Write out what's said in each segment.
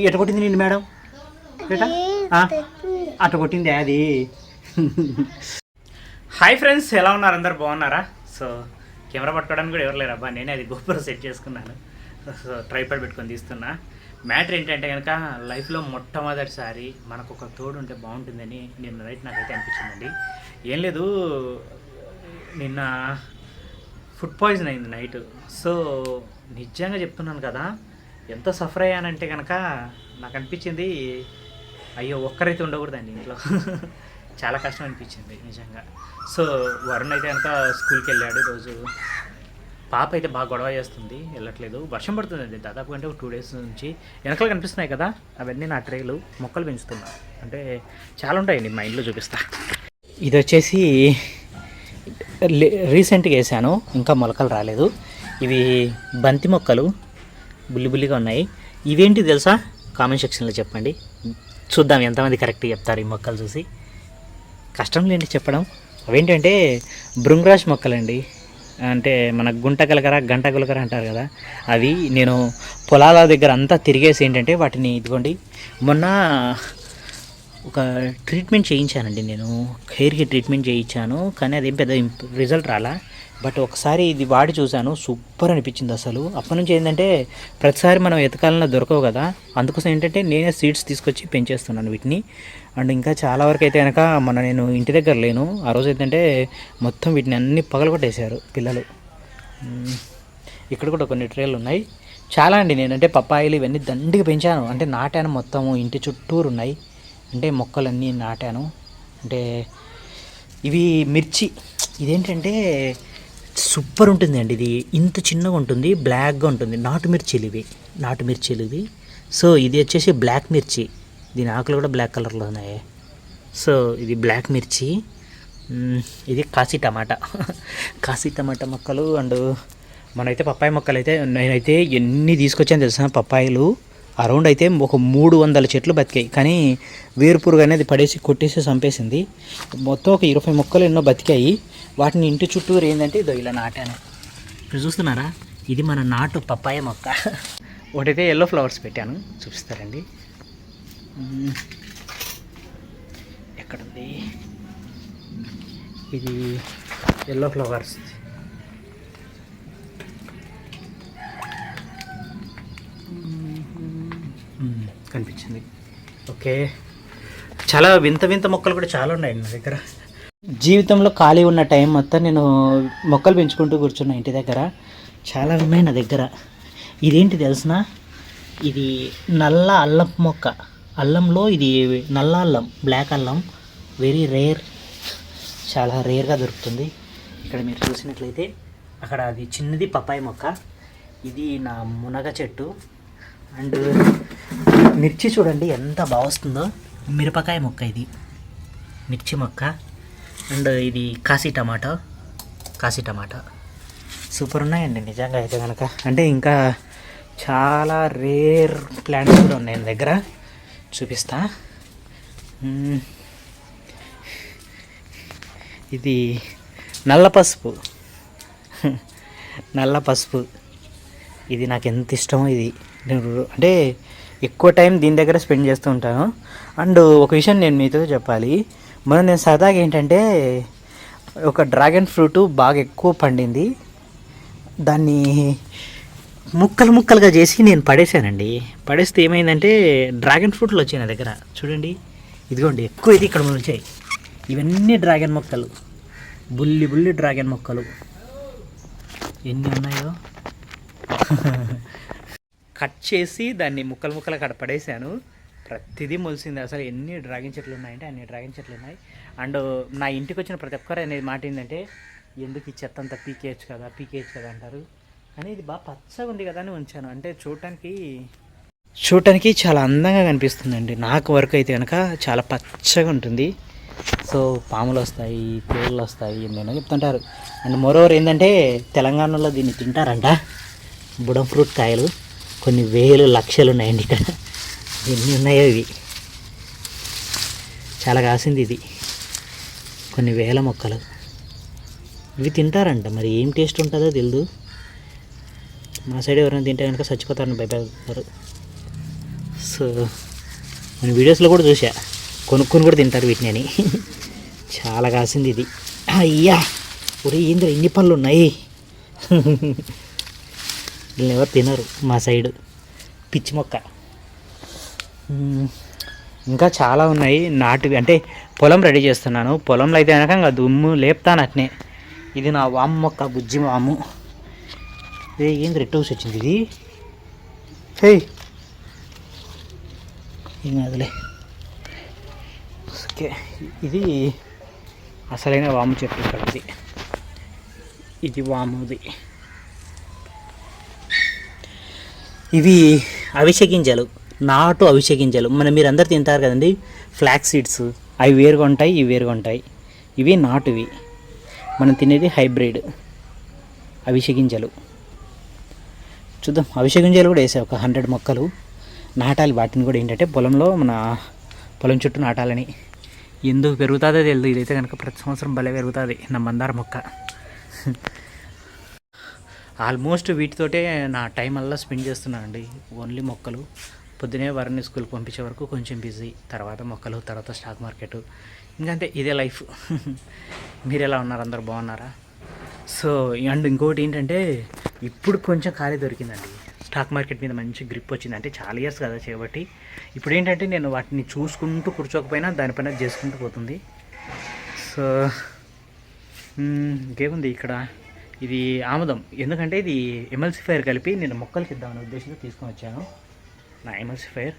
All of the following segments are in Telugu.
ఎట కొట్టింది నిన్ను మేడం? ఏట? అట కొట్టింది అది. హాయ్ ఫ్రెండ్స్ ఎలా ఉన్నారు? అందరు బాగున్నారా? సో కెమెరా పట్టుకోవడానికి కూడా ఎవరు లేరు. అబ్బా నేనే అది గోపురం సెట్ చేసుకున్నాను. సో ట్రైపాడ్ పెట్టుకొని తీస్తున్నా. మ్యాటర్ ఏంటంటే కనుక లైఫ్లో మొట్టమొదటిసారి మనకు ఒక తోడు ఉంటే బాగుంటుందని నిన్న నైట్ నాకైతే అనిపించిందండి. ఏం లేదు నిన్న ఫుడ్ పాయిజన్ అయింది నైట్. సో నిజంగా చెప్తున్నాను కదా ఎంత సఫర్ అయ్యానంటే కనుక నాకు అనిపించింది అయ్యో ఒక్కరైతే ఉండకూడదండి ఇంట్లో. చాలా కష్టం అనిపించింది నిజంగా. సో వరుణ్ అయితే కనుక స్కూల్కి వెళ్ళాడు రోజు. పాప అయితే బాగా గొడవ చేస్తుంది వెళ్ళట్లేదు. వర్షం పడుతుందండి దాదాపు అంటే ఒక టూ డేస్ నుంచి. వెనకాల కనిపిస్తున్నాయి కదా అవన్నీ నా ట్రేలు మొక్కలు పెంచుతున్నా. అంటే చాలా ఉంటాయండి మా ఇంట్లో చూపిస్తా. ఇది వచ్చేసి రీసెంట్గా వేసాను ఇంకా మొలకలు రాలేదు. ఇవి బంతి మొక్కలు. బుల్లి బుల్లిగా ఉన్నాయి. ఇవేంటి తెలుసా? కామెంట్ సెక్షన్లో చెప్పండి. చూద్దాం ఎంతమంది కరెక్ట్గా చెప్తారు ఈ మొక్కలు చూసి. కష్టం లేండి చెప్పడం. అవేంటంటే భృంగరాజ్ మొక్కలండి. అంటే మన గుంట కలకర గంట గులకర అంటారు కదా. అవి నేను పొలాల దగ్గర అంతా తిరిగేసి ఏంటంటే వాటిని ఇదిగోండి. మొన్న ఒక ట్రీట్మెంట్ చేయించానండి నేను. హెయిర్కి ట్రీట్మెంట్ చేయించాను. కానీ అదేం పెద్ద రిజల్ట్ రాలా. బట్ ఒకసారి ఇది వాడి చూశాను సూపర్ అనిపించింది అసలు. అప్పటి నుంచి ఏంటంటే ప్రతిసారి మనం ఎతకాలన్నా దొరకవు కదా. అందుకోసం ఏంటంటే నేనే సీడ్స్ తీసుకొచ్చి పెంచేస్తున్నాను వీటిని. అండ్ ఇంకా చాలా వరకు అయితే కనుక మన నేను ఇంటి దగ్గర లేను. ఆ రోజు ఏంటంటే మొత్తం వీటిని అన్ని పగలగొట్టేశారు పిల్లలు. ఇక్కడ కూడా కొన్ని ట్రేలు ఉన్నాయి. చాలా అండి నేను అంటే పప్పాయిలు ఇవన్నీ దండిగా పెంచాను. అంటే నాటాను మొత్తము ఇంటి చుట్టూరు ఉన్నాయి. అంటే మొక్కలన్నీ నాటాను. అంటే ఇవి మిర్చి. ఇదేంటంటే సూపర్ ఉంటుంది అండి ఇది. ఇంత చిన్నగా ఉంటుంది బ్లాక్గా ఉంటుంది. నాటు మిర్చీలు ఇవి నాటు మిర్చీలు ఇవి సో ఇది వచ్చేసి బ్లాక్ మిర్చి. దీని ఆకులు కూడా బ్లాక్ కలర్లో ఉన్నాయి. సో ఇది బ్లాక్ మిర్చి. ఇది కాశీ టమాటా. కాశీ టమాటా మొక్కలు అండ్ మనైతే పప్పాయి మొక్కలు అయితే నేనైతే ఎన్ని తీసుకొచ్చాను తెలుసా? పప్పాయిలు అరౌండ్ అయితే ఒక మూడు వందల చెట్లు బతికాయి. కానీ వేరుపురుగు అనేది పడేసి కొట్టేసి చంపేసింది. మొత్తం ఒక ఇరవై మొక్కలు ఎన్నో బతికాయి. వాటిని ఇంటి చుట్టూరు ఏంటంటే ఇదో ఇలా నాటాను. ఇప్పుడు చూస్తున్నారా? ఇది మన నాటు పప్పాయ మొక్క. ఒకటైతే ఎల్లో ఫ్లవర్స్ పెట్టాను. చూపిస్తారండి. ఎక్కడుంది? ఇది ఎల్లో ఫ్లవర్స్. కనిపించింది. ఓకే. చాలా వింత వింత మొక్కలు కూడా చాలా ఉన్నాయండి నా దగ్గర. జీవితంలో ఖాళీ ఉన్న టైం మొత్తం నేను మొక్కలు పెంచుకుంటూ కూర్చున్నా ఇంటి దగ్గర. చాలా ఉన్నాయి నా దగ్గర. ఇదేంటి తెలిసిన? ఇది నల్ల అల్లం మొక్క. అల్లంలో ఇది నల్ల అల్లం బ్లాక్ అల్లం. వెరీ రేర్ చాలా రేర్గా దొరుకుతుంది. ఇక్కడ మీరు చూసినట్లయితే అక్కడ అది చిన్నది పప్పాయి మొక్క. ఇది నా మునగ చెట్టు. అండ్ మిర్చి చూడండి ఎంత బాగా వస్తుందో. మిరపకాయ మొక్క ఇది. మిర్చి మొక్క. అండ్ ఇది Kashi tomato. Kashi tomato. Super ఉన్నాయండి నిజంగా అయితే కనుక అంటే ఇంకా చాలా రేర్ ప్లాంట్స్ కూడా ఉన్నాయి నా దగ్గర. చూపిస్తా. ఇది నల్ల పసుపు. నల్ల పసుపు. ఇది నాకు ఎంత ఇష్టమో ఇది. నేను అంటే ఎక్కువ టైం దీని దగ్గర స్పెండ్ చేస్తూ ఉంటాను. అండ్ ఒక విషయం నేను మీతో చెప్పాలి. మనం నేను సరదాగా ఏంటంటే ఒక డ్రాగన్ ఫ్రూట్ బాగా ఎక్కువ పండింది. దాన్ని ముక్కలు ముక్కలుగా చేసి నేను పడేశానండి. పడేస్తే ఏమైందంటే డ్రాగన్ ఫ్రూట్లు వచ్చాయి నా దగ్గర. చూడండి. ఇదిగోండి ఎక్కువ ఇది ఇక్కడ వచ్చాయి. ఇవన్నీ డ్రాగన్ మొక్కలు. బుల్లి బుల్లి డ్రాగన్ మొక్కలు. ఎన్ని ఉన్నాయో? కట్ చేసి దాన్ని ముక్కలు ముక్కలు అక్కడ పడేశాను. ప్రతిదీ మొలిసింది. అసలు ఎన్ని డ్రాగన్ చెట్లు ఉన్నాయంటే అన్ని డ్రాగన్ చెట్లు ఉన్నాయి. అండ్ నా ఇంటికి వచ్చిన ప్రతి ఒక్కరు అనేది మాట ఏంటంటే ఎందుకు ఈ చెత్త అంతా పీకేయచ్చు కదా పీకేయచ్చు కదా అంటారు. కానీ ఇది బాగా పచ్చగా ఉంది కదా అని ఉంచాను. అంటే చూడటానికి చూడటానికి చాలా అందంగా కనిపిస్తుందండి. నాకు వరకు అయితే కనుక చాలా పచ్చగా ఉంటుంది. సో పాములు వస్తాయి తేళ్ళు వస్తాయి ఎన్నెన్నో చెప్తుంటారు. అండ్ మరోవర్ ఏంటంటే తెలంగాణలో దీన్ని తింటారంట. బుడం ఫ్రూట్ కాయలు. కొన్ని వేలు లక్షలు ఉన్నాయండి ఇక్కడ. ఎన్ని ఉన్నాయో ఇవి. చాలా కాసింది ఇది. కొన్ని వేల మొక్కలు. ఇవి తింటారంట. మరి ఏం టేస్ట్ ఉంటుందో తెలియదు మా సైడ్ ఎవరైనా తింటే కనుక చచ్చిపోతారని భయపడతారు. సో నేను వీడియోస్లో కూడా చూసా కొనుక్కొని కూడా తింటారు వీటిని అని. చాలా కాసింది ఇది. అయ్యా! ఒరే ఏంద్ర ఇన్ని పనులు ఉన్నాయి? వీళ్ళని ఎవరు తినరు మా సైడ్. పిచ్చి మొక్క. ఇంకా చాలా ఉన్నాయి. నాటివి అంటే పొలం రెడీ చేస్తున్నాను. పొలంలో అయితే కనుక ఇంకా దుమ్ము లేపుతాను అట్నే. ఇది నా వామ్ మొక్క బుజ్జి వాము. ఇది ఏంది రెడ్ హౌస్ వచ్చింది ఇది? హే ఏం కాదులే. ఓకే ఇది అసలైన వాము చెట్టు ఇక్కడ ఇది ఇది వాముది. ఇవి అవిసె గింజలు. నాటు అవిష గింజలు మన మీరు అందరు తింటారు కదండి. ఫ్లాక్ సీడ్స్ అవి వేరుగా ఉంటాయి ఇవి వేరుగా ఉంటాయి. ఇవి నాటువి. మనం తినేది హైబ్రిడ్. అవిసె గింజలు చూద్దాం. అవిసె గింజలు కూడా వేసాయి ఒక హండ్రెడ్ మొక్కలు. నాటాలి. వాటిని కూడా ఏంటంటే పొలంలో మన పొలం చుట్టూ నాటాలని. ఎందుకు పెరుగుతుందో తెలియదు ఇదైతే కనుక ప్రతి సంవత్సరం భలే పెరుగుతుంది. నా మందార మొక్క. ఆల్మోస్ట్ వీటితోటే నా టైం అల్లా స్పెండ్ చేస్తున్నాను అండి ఓన్లీ మొక్కలు. పొద్దునే వారిని స్కూల్కి పంపించే వరకు కొంచెం బిజీ తర్వాత మొక్కలు తర్వాత స్టాక్ మార్కెట్. ఇంకంతే ఇదే లైఫ్. మీరు ఎలా ఉన్నారు? అందరు బాగున్నారా? సో అండ్ ఇంకోటి ఏంటంటే ఇప్పుడు కొంచెం ఖాళీ దొరికిందండి. స్టాక్ మార్కెట్ మీద మంచి గ్రిప్ వచ్చింది. అంటే చాలా ఇయర్స్ కదా చేయబట్టి ఇప్పుడు ఏంటంటే నేను వాటిని చూసుకుంటూ కూర్చోకపోయినా దానిపైన చేసుకుంటూ పోతుంది. సో ఇంకేముంది ఇక్కడ? ఇది ఆముదం. ఎందుకంటే ఇది ఎమల్సిఫైర్ కలిపి నేను మొక్కలకి ఇద్దామనే ఉద్దేశంతో తీసుకొని వచ్చాను. నా ఎమల్సిఫైర్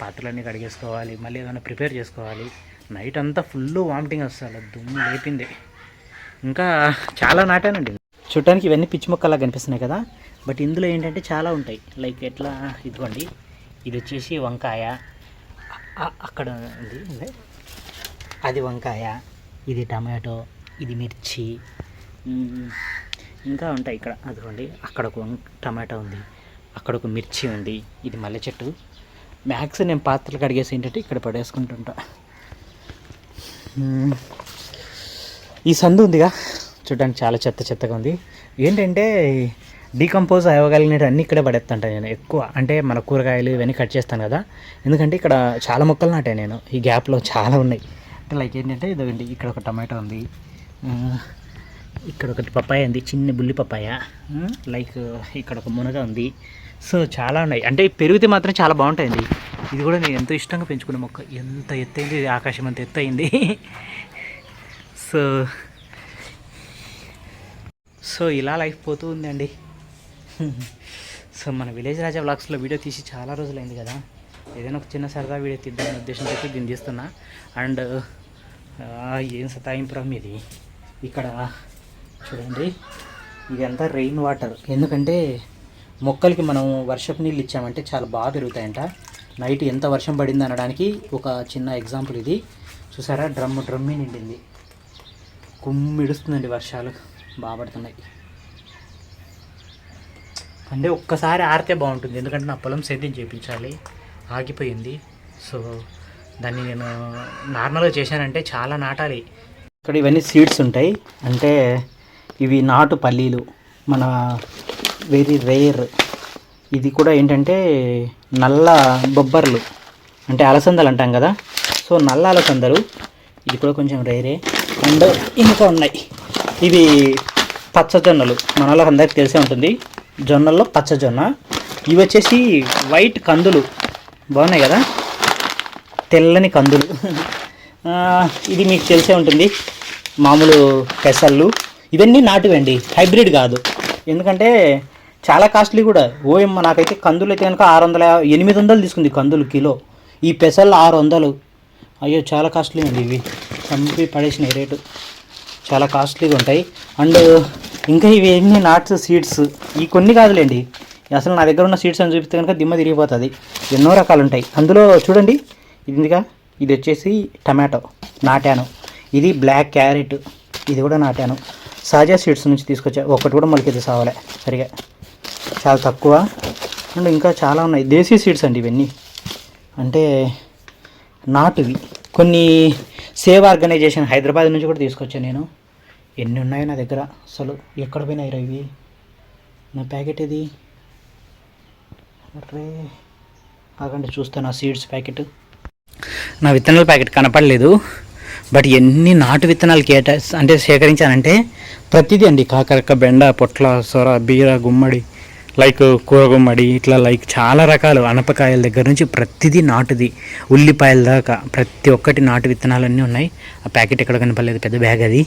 పాత్రలన్నీ కడిగేసుకోవాలి మళ్ళీ ఏదైనా ప్రిపేర్ చేసుకోవాలి. నైట్ అంతా ఫుల్ వామిటింగ్ వస్తుంది దుమ్ము లేపింది. ఇంకా చాలా నాటానండి. చూడటానికి ఇవన్నీ పిచ్చి మొక్కలా కనిపిస్తున్నాయి కదా. బట్ ఇందులో ఏంటంటే చాలా ఉంటాయి. లైక్ ఎట్లా ఇదిగోండి. ఇది వచ్చేసి వంకాయ. అక్కడ ఉంది అది వంకాయ ఇది టమాటో ఇది మిర్చి. ఇంకా ఉంటాయి ఇక్కడ. అదిగోండి అక్కడ ఒక వం- టమాటో ఉంది. అక్కడ ఒక మిర్చి ఉంది. ఇది మల్లె చెట్టు. మ్యాక్స్ నేను పాత్రలు కడిగేసి ఏంటంటే ఇక్కడ పడేసుకుంటుంటా. ఈ సందు ఉందిగా. చూడడానికి చాలా చెత్త చెత్తగా ఉంది. ఏంటంటే డీకంపోజ్ అవ్వగలిగినవి అన్నీ ఇక్కడే పడేస్తుంటాను నేను. ఎక్కువ అంటే మన కూరగాయలు ఇవన్నీ కట్ చేస్తాను కదా. ఎందుకంటే ఇక్కడ చాలా మొక్కలు నాటాను నేను. ఈ గ్యాప్లో చాలా ఉన్నాయి. అంటే లైక్ ఏంటంటే ఇదిగోండి ఇక్కడ ఒక టమాటో ఉంది. ఇక్కడ ఒకటి పప్పాయ ఉంది. చిన్న బుల్లి పప్పాయ. లైక్ ఇక్కడ ఒక మునగ ఉంది. సో చాలా ఉన్నాయి. అంటే పెరిగితే మాత్రం చాలా బాగుంటాయండి. ఇది కూడా నేను ఎంతో ఇష్టంగా పెంచుకున్న మొక్క. ఎంత ఎత్తైంది ఇది ఆకాశం అంత ఎత్తైంది. సో సో ఇలా లైఫ్ పోతూ ఉందండి. సో మన విలేజ్ రాజా బ్లాక్స్లో వీడియో తీసి చాలా రోజులైంది కదా. ఏదైనా ఒక చిన్న సరదా వీడియో తీద్దామనే ఉద్దేశంతో అయితే దీన్ని తీస్తున్నా అండ్ ఏం సతాయింపురం ఇది? ఇక్కడ చూడండి. ఇదంతా రెయిన్ వాటర్ ఎందుకంటే మొక్కలకి మనం వర్షపు నీళ్ళు ఇచ్చామంటే చాలా బాగా పెరుగుతాయంట. నైట్ ఎంత వర్షం పడింది అనడానికి ఒక చిన్న ఎగ్జాంపుల్ ఇది. చూసారా? డ్రమ్ డ్రమ్మి నిండింది. కుమ్మిడుస్తుందండి వర్షాలు. బాగా పడుతున్నాయి. అంటే ఒక్కసారి ఆరితే బాగుంటుంది. ఎందుకంటే నా పొలం సేద్యం చేయించాలి ఆగిపోయింది. సో దాన్ని నేను నార్మల్గా చేశానంటే చాలా నాటాలి. ఇక్కడ ఇవన్నీ సీడ్స్ ఉంటాయి. అంటే ఇవి నాటు పల్లీలు. మన వెరీ రేర్ ఇది కూడా ఏంటంటే నల్ల బొబ్బర్లు అంటే అలసందలు అంటాం కదా. సో నల్ల అలసందలు ఇది కూడా కొంచెం రేరే అండ్ ఇంకా ఉన్నాయి. ఇవి పచ్చజొన్నలు. మన అందరికి తెలిసే ఉంటుంది. జొన్నల్లో పచ్చజొన్న. ఇవి వచ్చేసి వైట్ కందులు. బాగున్నాయి కదా? తెల్లని కందులు. ఇది మీకు తెలిసే ఉంటుంది. మామూలు పెసళ్ళు ఇవన్నీ నాటివండి. హైబ్రిడ్ కాదు. ఎందుకంటే చాలా కాస్ట్లీ కూడా. ఓఎమ్మ నాకైతే కందులు అయితే కనుక ఆరు వందల ఎనిమిది వందలు తీసుకుంది కందులు కిలో. ఈ పెసళ్ళు ఆరు వందలు అయ్యో చాలా కాస్ట్లీ అండి ఇవి. చంపి పడేసిన రేటు. చాలా కాస్ట్లీగా ఉంటాయి. అండ్ ఇంకా ఇవి ఎన్ని నాట్స్ సీడ్స్ ఈ కొన్ని కాదులేండి. అసలు నా దగ్గర ఉన్న సీడ్స్ అని చూపిస్తే కనుక దిమ్మ తిరిగిపోతుంది. ఎన్నో రకాలు ఉంటాయి. అందులో చూడండి. ఇదిగా ఇది వచ్చేసి టమాటో నాటాను. ఇది బ్లాక్ క్యారెట్. ఇది కూడా నాటాను. సాజా సీడ్స్ నుంచి తీసుకొచ్చా. ఒకటి కూడా మొలకెత్తి సావలే సరిగా. చాలా తక్కువ. అండ్ ఇంకా చాలా ఉన్నాయి. దేశీ సీడ్స్ అండి ఇవన్నీ. అంటే నాటువి. కొన్ని సేవ్ ఆర్గనైజేషన్ హైదరాబాద్ నుంచి కూడా తీసుకొచ్చాను నేను. ఎన్ని ఉన్నాయో నా దగ్గర? అసలు ఎక్కడ పోయినాయి రా ఇవి? నా ప్యాకెట్ ఇది. అరే. ఆగండి చూస్తాను ఆ సీడ్స్ ప్యాకెట్. నా విత్తనాల ప్యాకెట్ కనపడలేదు. బట్ ఎన్ని నాటు విత్తనాలు కేటా అంటే సేకరించానంటే ప్రతిదీ అండి. కాకరక్క బెండ పొట్ల సొర బీర గుమ్మడి లైక్ uh, కూరగుమ్మడి ఇట్లా లైక్ చాలా రకాలు. అనపకాయల దగ్గర నుంచి ప్రతిదీ నాటుది. ఉల్లిపాయల దాకా ప్రతి ఒక్కటి నాటు విత్తనాలన్నీ ఉన్నాయి. ఆ ప్యాకెట్ ఎక్కడ కనపడలేదు పెద్ద బ్యాగ్ అది.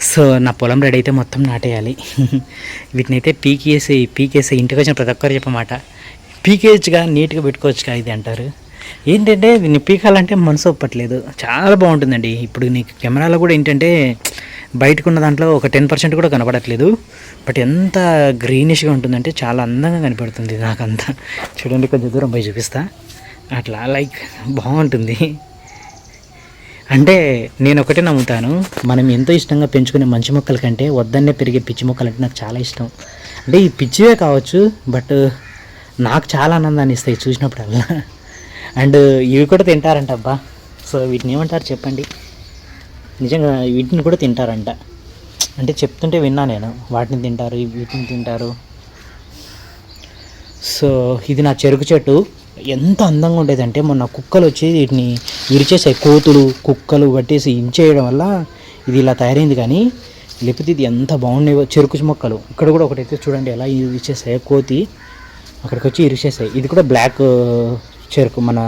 సో నా పొలం రెడీ అయితే మొత్తం నాటేయాలి. వీటిని అయితే పీకేసి పీకేసి ఇంటికి వచ్చిన ప్రతి ఒక్కరు చెప్పమాట. పీకేయచ్చుగా నీట్గా పెట్టుకోవచ్చుగా ఇది అంటారు. ఏంటంటే దీన్ని పీకాలంటే మనసు ఒప్పట్లేదు. చాలా బాగుంటుందండి. ఇప్పుడు నీకు కెమెరాలో కూడా ఏంటంటే బయటకు ఉన్న దాంట్లో ఒక టెన్ పర్సెంట్ కూడా కనపడట్లేదు. బట్ ఎంత గ్రీనిష్గా ఉంటుందంటే చాలా అందంగా కనపడుతుంది నాకంతా. చూడండి కొంచెం దూరం పోయి చూపిస్తా. అట్లా లైక్ బాగుంటుంది. అంటే నేను ఒకటే నమ్ముతాను మనం ఎంతో ఇష్టంగా పెంచుకునే మంచి మొక్కల కంటే వద్దన్నే పెరిగే పిచ్చి మొక్కలు అంటే నాకు చాలా ఇష్టం. అంటే ఈ పిచ్చివే కావచ్చు బట్ నాకు చాలా ఆనందాన్ని ఇస్తాయి చూసినప్పుడల్లా. అండ్ ఇవి కూడా తింటారంట అబ్బా. సో వీటిని ఏమంటారు చెప్పండి? నిజంగా వీటిని కూడా తింటారంట. అంటే చెప్తుంటే విన్నా నేను వాటిని తింటారు వీటిని తింటారు. సో ఇది నా చెరుకు చెట్టు. ఎంత అందంగా ఉండేదంటే మొన్న కుక్కలు వచ్చి వీటిని విరిచేసాయి. కోతులు కుక్కలు పట్టేసి ఇంచేయడం వల్ల ఇది ఇలా తయారైంది కానీ లేకపోతే ఇది ఎంత బాగుండేవో చెరుకు మొక్కలు. ఇక్కడ కూడా ఒకటైతే చూడండి ఎలా ఇరిచేసాయి కోతి. అక్కడికి వచ్చి ఇరిచేసాయి ఇది కూడా బ్లాక్ చెరుకు మన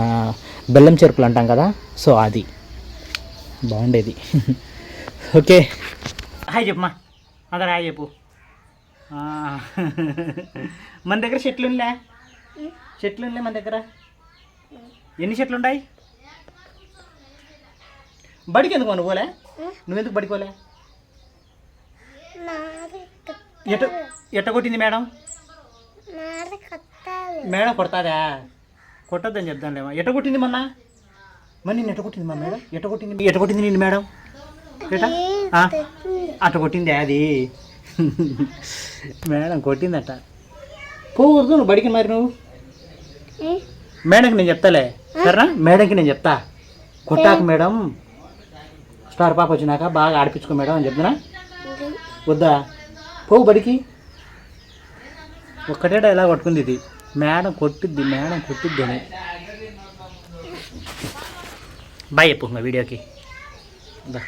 బెల్లం చెరుకులు అంటాం కదా. సో అది. బాగుండేది. ఓకే. హాయ్ చెప్పమ్మా. అందరు హాయ్ చెప్పు. ఆ, మన దగ్గర చెట్లు ఉండే చెట్లు ఉండే మన దగ్గర. ఎన్ని చెట్లు ఉన్నాయి బడికి ఎందుకు పోలే నువ్వెందుకు బడికి పోలే? ఎట ఎట్ట కొట్టింది మేడం? మేడం కొడతాదా? కొట్టొద్దని చెప్తానులేమా ఎట్ట కొట్టింది మొన్న? మరి నిన్ను ఎట్ట కొట్టింది మా మేడం? ఎట్ట కొట్టింది? ఎట్ట కొట్టింది నిన్ను మేడం? అట్ట కొట్టింది అది. మేడం కొట్టిందట. పోకూడదు నువ్వు బడికి మరి నువ్వు? మేడంకి నేను చెప్తాలే. సరేనా? మేడంకి నేను చెప్తా. కొట్టాక మేడం. స్టార్ పాప వచ్చినాక బాగా ఆడిపించుకో మేడం అని చెప్తున్నా. వద్దా? పోవు బడికి. ఒక్కటే ఇలా కొట్టుకుంది ఇది. మేడం కొట్టుద్ది మేడం కొట్టుద్ది అని. బాయ్ చెప్పు మా వీడియోకి.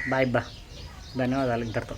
బాయ్ బా. ధన్యవాదాలు ఇద్దరితో.